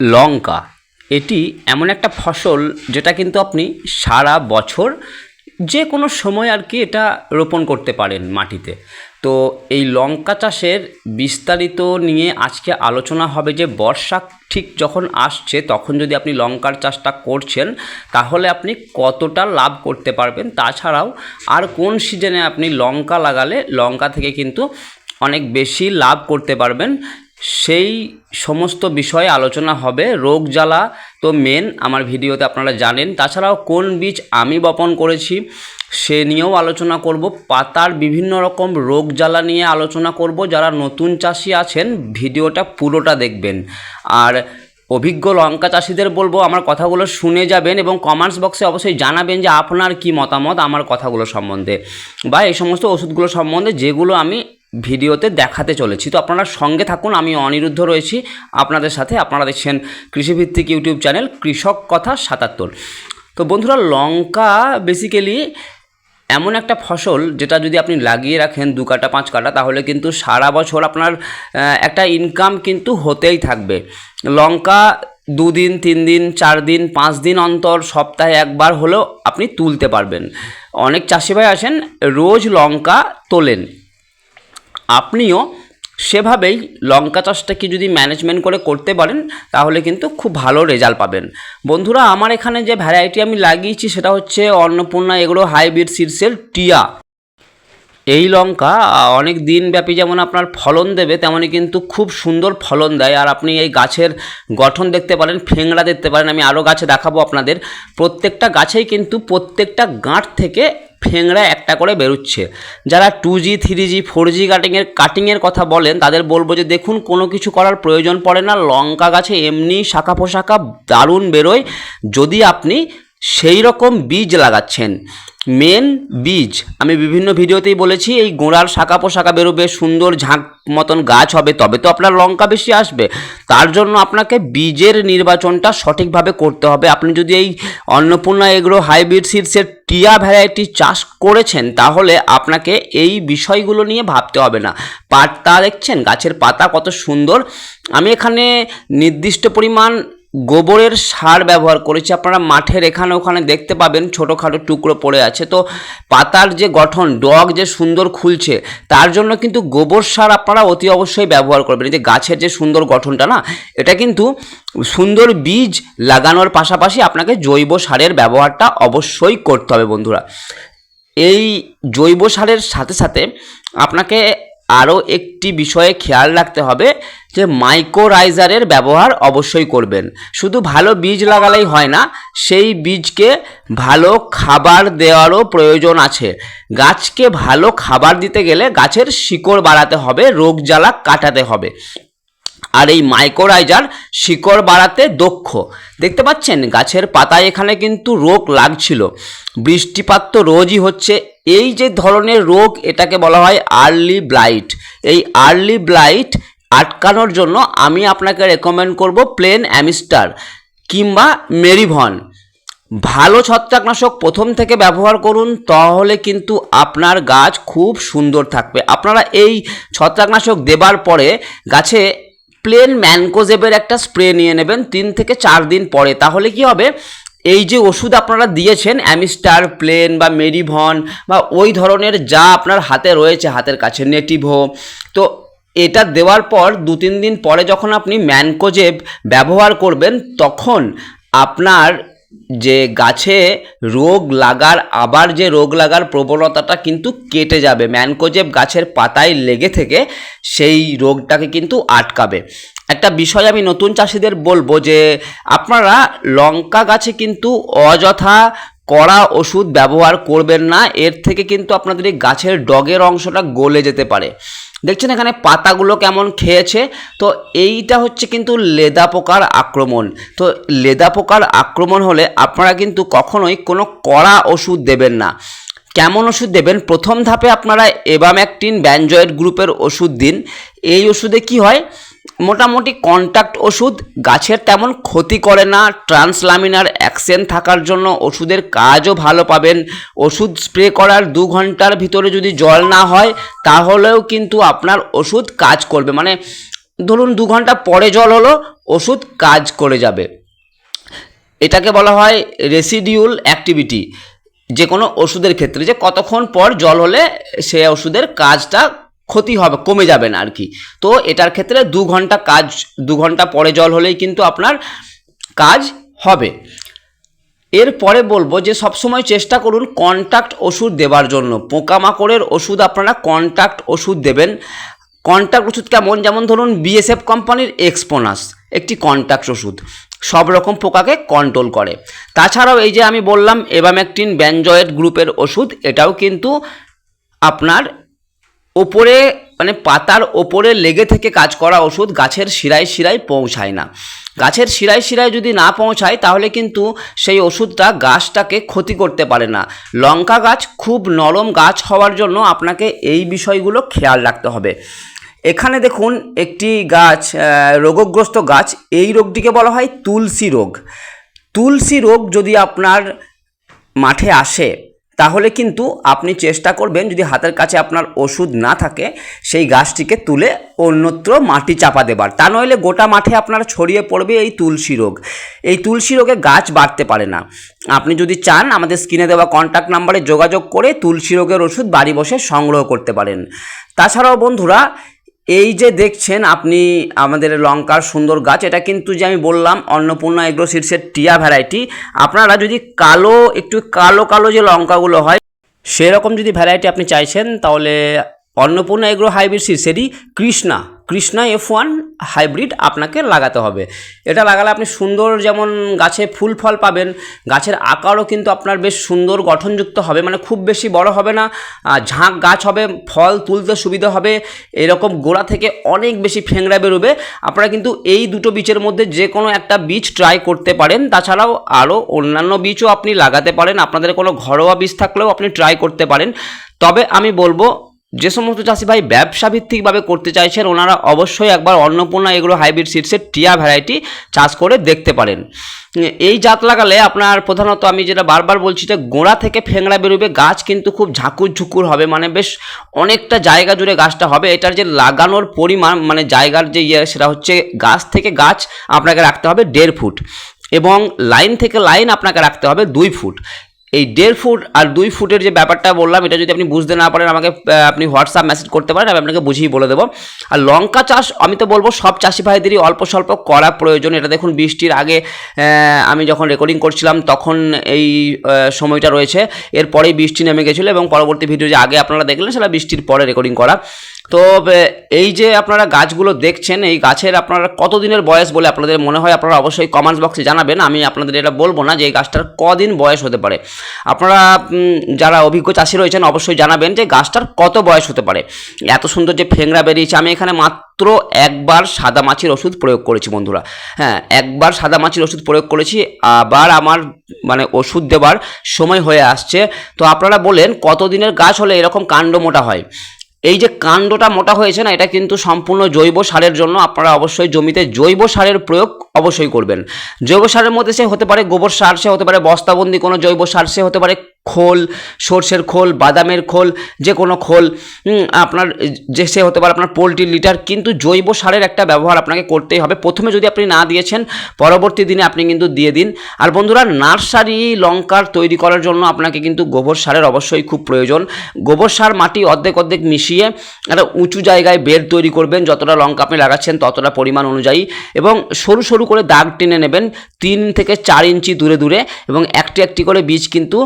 লঙ্কা। এটি এমন একটা ফসল যেটা কিন্তু আপনি সারা বছর যে কোনো সময় আর কি এটা রোপণ করতে পারেন মাটিতে। তো এই লঙ্কা চাষের বিস্তারিত নিয়ে আজকে আলোচনা হবে যে বর্ষা ঠিক যখন আসছে, তখন যদি আপনি লঙ্কার চাষটা করছেন, তাহলে আপনি কতটা লাভ করতে পারবেন? তাছাড়াও আর কোন সিজনে আপনি লঙ্কা লাগালে লঙ্কা থেকে কিন্তু অনেক বেশি লাভ করতে পারবেন? সেই সমস্ত বিষয়ে আলোচনা হবে। রোগ জ্বালা তো মেন আমার ভিডিওতে আপনারা জানেন। তাছাড়াও কোন বীজ আমি বপন করেছি, সে নিয়েও আলোচনা করব। পাতার বিভিন্ন রকম রোগ জ্বালা নিয়ে আলোচনা করব। যারা নতুন চাষি আছেন, ভিডিওটা পুরোটা দেখবেন। আর অভিজ্ঞ লঙ্কা চাষিদের বলব, আমার কথাগুলো শুনে যাবেন এবং কমেন্টস বক্সে অবশ্যই জানাবেন যে আপনার কি মতামত আমার কথাগুলো সম্বন্ধে। বা এই সমস্ত ওষুধগুলো সম্বন্ধে যেগুলো আমি ভিডিওতে দেখাতে চলেছি। তো আপনারা সঙ্গে থাকুন, আমি অনিরুদ্ধ রয়েছি। আপনাদের সাথে আপনারা দেখছেন কৃষিভিত্তিক ইউটিউব চ্যানেল কৃষক কথা সাতাত্তর। তো বন্ধুরা, লঙ্কা বেসিক্যালি এমন একটা ফসল যেটা যদি আপনি লাগিয়ে রাখেন দু কাটা, পাঁচ কাটা, তাহলে কিন্তু সারা বছর আপনার একটা ইনকাম কিন্তু হতেই থাকবে। লঙ্কা দুদিন তিন দিন চার দিন পাঁচ দিন অন্তর, সপ্তাহে একবার হলেও আপনি তুলতে পারবেন। অনেক চাষি ভাই আছেন রোজ লঙ্কা তোলেন। আপনিও সেভাবেই লঙ্কা চাষটাকে যদি ম্যানেজমেন্ট করে করতে পারেন, তাহলে কিন্তু খুব ভালো রেজাল্ট পাবেন। বন্ধুরা, আমার এখানে যে ভ্যারাইটি আমি লাগিয়েছি, সেটা হচ্ছে অন্নপূর্ণা এগুলো হাইব্রিড সিরসেল টিয়া। এই লঙ্কা অনেক দিনব্যাপী যেমন আপনার ফলন দেবে, তেমনই কিন্তু খুব সুন্দর ফলন দেয়। আর আপনি এই গাছের গঠন দেখতে পারেন, ফেংড়া দেখতে পারেন, আমি আরও গাছে দেখাবো আপনাদের। প্রত্যেকটা গাছেই কিন্তু প্রত্যেকটা গাঁট থেকে ফেংড়া একটা করে বেরোচ্ছে। যারা two G three G four G কাটিংয়ের কাটিংয়ের কথা বলেন, তাদের বলব যে দেখুন, কোনো কিছু করার প্রয়োজন পড়ে না। লঙ্কা গাছে এমনি শাখা পোশাখা দারুণ বেরোয়। যদি আপনি সেই রকম বীজ লাগাচ্ছেন মেন বীজ। আমি বিভিন্ন ভিডিওতেই বলেছি, এই গোড়ার শাখা পোশাখা বেরোবে, সুন্দর ঝাঁক মতন গাছ হবে, তবে তো আপনার লঙ্কা বেশি আসবে। তার জন্য আপনাকে বীজের নির্বাচনটা সঠিকভাবে করতে হবে। আপনি যদি এই অন্নপূর্ণা এগ্রো হাইব্রিড সিডসের টিয়া ভ্যারাইটি চাষ করেছেন, তাহলে আপনাকে এই বিষয়গুলো নিয়ে ভাবতে হবে না। পাতা দেখছেন, গাছের পাতা কত সুন্দর। আমি এখানে নির্দিষ্ট পরিমাণ গোবরের সার ব্যবহার করেছি। আপনারা মাঠের এখানে ওখানে দেখতে পাবেন ছোটোখাটো টুকরো পড়ে আছে। তো পাতার যে গঠন, ডগ যে সুন্দর খুলছে, তার জন্য কিন্তু গোবর সার আপনারা অতি অবশ্যই ব্যবহার করবেন। যে গাছের যে সুন্দর গঠনটা না, এটা কিন্তু সুন্দর বীজ লাগানোর পাশাপাশি আপনাকে জৈব সারের ব্যবহারটা অবশ্যই করতে হবে বন্ধুরা। এই জৈব সারের সাথে সাথে আপনাকে আরও একটি বিষয়ে খেয়াল রাখতে হবে যে মাইক্রোরাইজারের ব্যবহার অবশ্যই করবেন। শুধু ভালো বীজ লাগালেই হয় না, সেই বীজকে ভালো খাবার দেওয়ারও প্রয়োজন আছে। গাছকে ভালো খাবার দিতে গেলে গাছের শিকড় বাড়াতে হবে, রোগ জ্বালা কাটাতে হবে। আর এই মাইকোরাইজার শিকড় বাড়াতে দক্ষ। দেখতে পাচ্ছেন, গাছের পাতায় এখানে কিন্তু রোগ লাগছিল। বৃষ্টিপাত তো রোজই হচ্ছে। এই যে ধরনের রোগ, এটাকে বলা হয় আর্লি ব্লাইট এই আর্লি ব্লাইট আটকানোর জন্য আমি আপনাকে রেকমেন্ড করব প্লেন অ্যামিস্টার কিংবা মেরিভন। ভালো ছত্রাকনাশক প্রথম থেকে ব্যবহার করুন, তাহলে কিন্তু আপনার গাছ খুব সুন্দর থাকবে। আপনারা এই ছত্রাকনাশক দেবার পরে গাছে প্লেন ম্যানকোজেবের একটা স্প্রে নিয়ে নেবেন তিন থেকে চার দিন পরে। তাহলে কি হবে? এই যে ওষুধ আপনারা দিয়েছেন, অ্যামিস্টার প্লেন বা মেরিভন বা ওই ধরনের যা আপনার হাতে রয়েছে, হাতের কাছে নেটিভো। তো এটা দেওয়ার পর দু তিন দিন পরে যখন আপনি ম্যানকোজেব ব্যবহার করবেন, তখন আপনার যে গাছে রোগ লাগার, আবার যে রোগ লাগার প্রবণতাটা কিন্তু কেটে যাবে। ম্যানকোজেব গাছের পাতায় লেগে থেকে সেই রোগটাকে কিন্তু আটকাবে। একটা বিষয় আমি নতুন চাষিদের বলব যে, আপনারা লঙ্কা গাছে কিন্তু অযথা কড়া ওষুধ ব্যবহার করবেন না, এর থেকে কিন্তু আপনাদের এই গাছের ডগের অংশটা গলে যেতে পারে। দেখছেন এখানে পাতাগুলো কেমন খেয়েছে? তো এইটা হচ্ছে কিন্তু লেদা পোকার আক্রমণ। তো লেদা পোকার আক্রমণ হলে আপনারা কিন্তু কখনোই কোনো কড়া ওষুধ দেবেন না। কেমন ওষুধ দেবেন? প্রথম ধাপে আপনারা এবাম্যাকটিন ব্যানজয়েড গ্রুপের ওষুধ দিন। এই ওষুধে কি হয়? মোটামুটি কন্ট্যাক্ট ওষুধ, গাছের তেমন ক্ষতি করে না ট্রান্সলামিনার অ্যাকশন থাকার জন্য ওষুধের কাজও ভালো পাবেন। ওষুধ স্প্রে করার দু ঘণ্টার ভিতরে যদি জল না হয়, তাহলেও কিন্তু আপনার ওষুধ কাজ করবে। মানে ধরুন দু ঘণ্টা পরে জল হলো, ওষুধ কাজ করে যাবে। এটাকে বলা হয় রেসিডিউল অ্যাক্টিভিটি যে কোনো ওষুধের ক্ষেত্রে। যে কতক্ষণ পর জল হলে সে ওষুধের কাজটা ক্ষতি হবে, কমে যাবে না আর কি তো এটার ক্ষেত্রে দু ঘণ্টা কাজ, দু ঘণ্টা পরে জল হলেই কিন্তু আপনার কাজ হবে। এরপরে বলব যে সবসময় চেষ্টা করুন কন্ট্যাক্ট ওষুধ দেওয়ার জন্য। পোকামাকড়ের ওষুধ আপনারা কন্ট্যাক্ট ওষুধ দেবেন। কন্ট্যাক্ট ওষুধ কেমন? যেমন ধরুন বিএসএফ কোম্পানির এক্সপোনাস একটি কন্ট্যাক্ট ওষুধ। সব রকম পোকাকে কন্ট্রোল করে। তাছাড়াও এই যে আমি বললাম এবামেকটিন ব্যানজয়েড গ্রুপের ওষুধ, এটাও কিন্তু আপনার ওপরে মানে পাতার ওপরে লেগে থেকে কাজ করা ওষুধ গাছের শিরায় শিরায় পৌঁছায় না। গাছের শিরায় শিরায় যদি না পৌঁছায়, তাহলে কিন্তু সেই ওষুধটা গাছটাকে ক্ষতি করতে পারে না। লঙ্কা গাছ খুব নরম গাছ হওয়ার জন্য আপনাকে এই বিষয়গুলো খেয়াল রাখতে হবে। এখানে দেখুন একটি গাছ রোগগ্রস্ত গাছ, এই রোগটিকে বলা হয় তুলসী রোগ। তুলসী রোগ যদি আপনার মাঠে আসে তাহলে কিন্তু আপনি চেষ্টা করবেন যদি হাতের কাছে আপনার ওষুধ না থাকে, সেই গাছটিকে তুলে অন্যত্র মাটি চাপা দেবার। তা নইলে গোটা মাঠে আপনার ছড়িয়ে পড়বে এই তুলসী রোগ। এই তুলসী রোগে গাছ বাড়তে পারে না। আপনি যদি চান, আমাদের স্ক্রিনে দেওয়া কন্ট্যাক্ট নাম্বারে যোগাযোগ করে তুলসী রোগের ওষুধ বাড়ি বসে সংগ্রহ করতে পারেন। তাছাড়াও বন্ধুরা এই যে দেখছেন আপনি আমাদের লঙ্কার সুন্দর গাছ, এটা কিন্তু যে আমি বললাম অন্নপূর্ণা এগ্রো শীর্ষের টিয়া ভ্যারাইটি আপনারা যদি কালো, একটু কালো কালো যে লঙ্কাগুলো হয়, সেরকম যদি ভ্যারাইটি আপনি চাইছেন, তাহলে Annapurna agro hybrid সিডসেরই Krishna. Krishna F one hybrid আপনাকে লাগাতে হবে। এটা লাগালে আপনি সুন্দর যেমন গাছে ফুল ফল পাবেন, গাছের আকারও কিন্তু আপনার বেশ সুন্দর গঠনযুক্ত হবে মানে খুব বেশি বড় হবে না ঝাঁক গাছ হবে, ফল তুলতে সুবিধা হবে, এরকম গোড়া থেকে অনেক বেশি ফেংড়া বেরোবে। আপনারা কিন্তু এই দুটো বীজের মধ্যে যে কোনো একটা বীজ ট্রাই করতে পারেন, তাছাড়াও আরও অন্যান্য বীজও আপনি লাগাতে পারেন, আপনাদের কোনো ঘরোয়া বীজ থাকলেও আপনি ট্রাই করতে পারেন। তবে আমি বলব যে সমস্ত চাষি ভাই ব্যবসা ভিত্তিকভাবে করতে চাইছেন, ওনারা অবশ্যই একবার অন্নপূর্ণা এগুলো হাইব্রিড সিডসের টিয়া ভ্যারাইটি চাষ করে দেখতে পারেন। এই জাত লাগালে আপনার প্রধানত আমি যেটা বারবার বলছি যে গোড়া থেকে ফেংড়া বেরোবে, গাছ কিন্তু খুব ঝাঁকুর ঝুকুর হবে মানে বেশ অনেকটা জায়গা জুড়ে গাছটা হবে। এটার যে লাগানোর পরিমাণ মানে জায়গার যে ইয়ে সেটা হচ্ছে গাছ থেকে গাছ আপনাকে রাখতে হবে দেড় ফুট এবং লাইন থেকে লাইন আপনাকে রাখতে হবে দুই ফুট। এই দেড় ফুট আর দুই ফুটের যে ব্যাপারটা বললাম, এটা যদি আপনি বুঝতে না পারেন, আমাকে আপনি হোয়াটসঅ্যাপ মেসেজ করতে পারেন, আমি আপনাকে বুঝিয়ে বলে দেবো। আর লঙ্কা চাষ, আমি তো বলব সব চাষি ভাইদেরই অল্প স্বল্প করা প্রয়োজন। এটা দেখুন, বৃষ্টির আগে আমি যখন রেকর্ডিং করছিলাম, তখন এই সময়টা রয়েছে। এরপরেই বৃষ্টি নেমে গেছিল এবং পরবর্তী ভিডিও যে আগে আপনারা দেখলেন, সেটা বৃষ্টির পরে রেকর্ডিং করা। তো এই যে আপনারা গাছগুলো দেখছেন, এই গাছের আপনারা কতদিনের বয়স বলে আপনাদের মনে হয়, আপনারা অবশ্যই কমেন্টস বক্সে জানাবেন। আমি আপনাদের এটা বলব না যে এই গাছটার কদিন বয়স হতে পারে। আপনারা যারা অভিজ্ঞ চাষি রয়েছেন, অবশ্যই জানাবেন যে গাছটার কত বয়স হতে পারে। এত সুন্দর যে ফেংরা বেরিয়েছে, আমি এখানে মাত্র একবার সাদা মাছির ওষুধ প্রয়োগ করেছি, বন্ধুরা। হ্যাঁ একবার সাদা মাছির ওষুধ প্রয়োগ করেছি, আবার আমার মানে ওষুধ দেওয়ার সময় হয়ে আসছে। তো আপনারা বলেন, কতদিনের গাছ হলে এরকম কাণ্ড মোটা হয়? এই যে কাণ্ডটা মোটা হয়েছে না, এটা কিন্তু সম্পূর্ণ জৈব সারের জন্য আপনারা অবশ্যই জমিতে জৈব সারের প্রয়োগ অবশ্যই করবেন। জৈব সারের মধ্যে সে হতে পারে গোবর সার, সে হতে পারে বস্তাবন্দি, কোনো জৈব সার, সে হতে পারে খোল, সর্ষের খোল, বাদামের খোল যে কোনো খোল আপনার যে সে হতে পারে আপনার পোলট্রির লিটার, কিন্তু জৈব সারের একটা ব্যবহার আপনাকে করতেই হবে। প্রথমে যদি আপনি না দিয়েছেন, পরবর্তী দিনে আপনি কিন্তু দিয়ে দিন। আর বন্ধুরা, নার্সারি লঙ্কার তৈরি করার জন্য আপনাকে কিন্তু গোবর সারের অবশ্যই খুব প্রয়োজন। গোবর সার মাটি অর্ধেক অর্ধেক মিশিয়ে একটা উঁচু জায়গায় বেড তৈরি করবেন, যতটা লঙ্কা আপনি লাগাচ্ছেন ততটা পরিমাণ অনুযায়ী। এবং সরু সরু করে দাগ টেনে নেবেন, তিন থেকে চার ইঞ্চি দূরে দূরে। এবং একটি একটি করে বীজ কিন্তু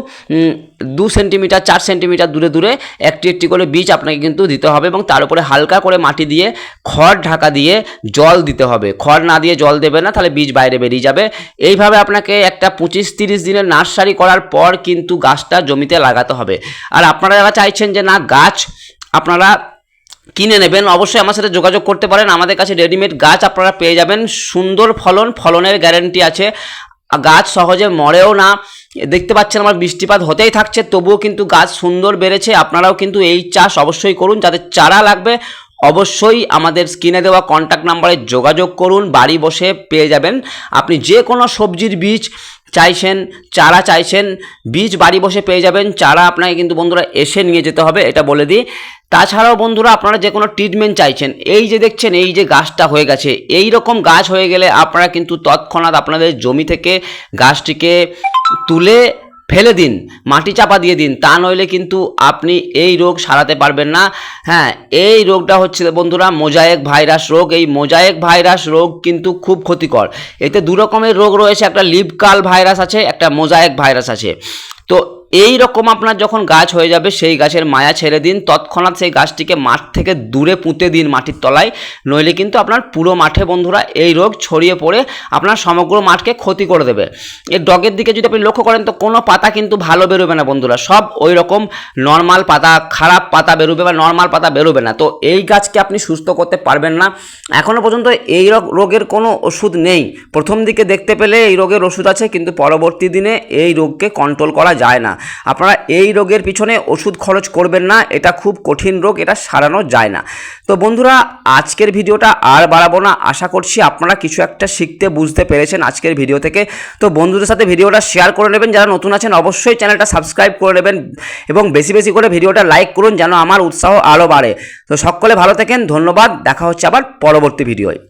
দু সেন্টিমিটার, চার সেন্টিমিটার দূরে দূরে একটি একটি করে বীজ আপনাকে কিন্তু দিতে হবে এবং তার উপরে হালকা করে মাটি দিয়ে খড় ঢাকা দিয়ে জল দিতে হবে। খড় না দিয়ে জল দেবে না, তাহলে বীজ বাইরে বেরিয়ে যাবে। এইভাবে আপনাকে একটা পঁচিশ তিরিশ দিনের নার্সারি করার পর কিন্তু গাছটা জমিতে লাগাতে হবে। আর আপনারা যারা চাইছেন যে না, গাছ আপনারা কিনে নেবেন, অবশ্যই আমার সাথে যোগাযোগ করতে পারেন। আমাদের কাছে রেডিমেড গাছ আপনারা পেয়ে যাবেন। সুন্দর ফলন, ফলনের গ্যারেন্টি আছে। গাছ সহজে মরেও না। দেখতে পাচ্ছেন আমার বৃষ্টিপাত হতেই থাকছে, তবুও কিন্তু গাছ সুন্দর বেড়েছে, আপনারাও কিন্তু এই চাষ অবশ্যই করুন যাদের চারা লাগবে, অবশ্যই আমাদের স্ক্রিনে দেওয়া কন্ট্যাক্ট নাম্বারে যোগাযোগ করুন, বাড়ি বসে পেয়ে যাবেন। আপনি যে কোনো সবজির বীজ চাইছেন, চারা চাইছেন, বীজ বাড়ি বসে পেয়ে যাবেন, চারা আপনাকে কিন্তু বন্ধুরা এসে নিয়ে যেতে হবে, এটা বলে দিই। তাছাড়াও বন্ধুরা, আপনারা যে কোনো ট্রিটমেন্ট চাইছেন, এই যে দেখছেন, এই যে গাছটা হয়ে গেছে এই রকম গাছ হয়ে গেলে আপনারা কিন্তু তৎক্ষণাৎ আপনাদের জমি থেকে গাছটিকে তুলে ফেলে দিন, মাটি চাপা দিয়ে দিন। তা নইলে কিন্তু আপনি এই রোগ সারাতে পারবেন না। হ্যাঁ এই রোগটা হচ্ছে বন্ধুরা মোজায়েক ভাইরাস রোগ। এই মোজায়েক ভাইরাস রোগ কিন্তু খুব ক্ষতিকর। এতে দু রকমের রোগ রয়েছে। একটা লিপকাল ভাইরাস আছে, একটা মোজায়েক ভাইরাস আছে। তো এই রকম আপনার যখন গাছ হয়ে যাবে, সেই গাছের মায়া ছেড়ে দিন। তৎক্ষণাৎ সেই গাছটিকে মাঠ থেকে দূরে পুঁতে দিন মাটির তলায়। নইলে কিন্তু আপনার পুরো মাঠে বন্ধুরা এই রোগ ছড়িয়ে পড়ে আপনার সমগ্র মাঠকে ক্ষতি করে দেবে। এর ডগের দিকে যদি আপনি লক্ষ্য করেন, তো কোনো পাতা কিন্তু ভালো বেরোবে না বন্ধুরা। সব ওই রকম নর্মাল পাতা, খারাপ পাতা বেরোবে বা নর্মাল পাতা বেরোবে না। তো এই গাছকে আপনি সুস্থ করতে পারবেন না। এখনও পর্যন্ত এই রোগের কোনো ওষুধ নেই। প্রথম দিকে দেখতে পেলে এই রোগের ওষুধ আছে, কিন্তু পরবর্তী দিনে এই রোগকে কন্ট্রোল করা যায় না। আপনারা এই রোগের পিছনে ওষুধ খরচ করবেন না, এটা খুব কঠিন রোগ, এটা সারানো যায় না। তো বন্ধুরা, আজকের ভিডিওটা আর বাড়াবো না, আশা করছি আপনারা কিছু একটা শিখতে বুঝতে পেরেছেন আজকের ভিডিও থেকে। তো বন্ধুদের সাথে ভিডিওটা শেয়ার করে নেবেন, যারা নতুন আছেন অবশ্যই চ্যানেলটা সাবস্ক্রাইব করে নেবেন এবং বেশি বেশি করে ভিডিওটা লাইক করুন, যেন আমার উৎসাহ আরও বাড়ে। তো সকলে ভালো থাকেন, ধন্যবাদ, দেখা হচ্ছে আবার পরবর্তী ভিডিওয়।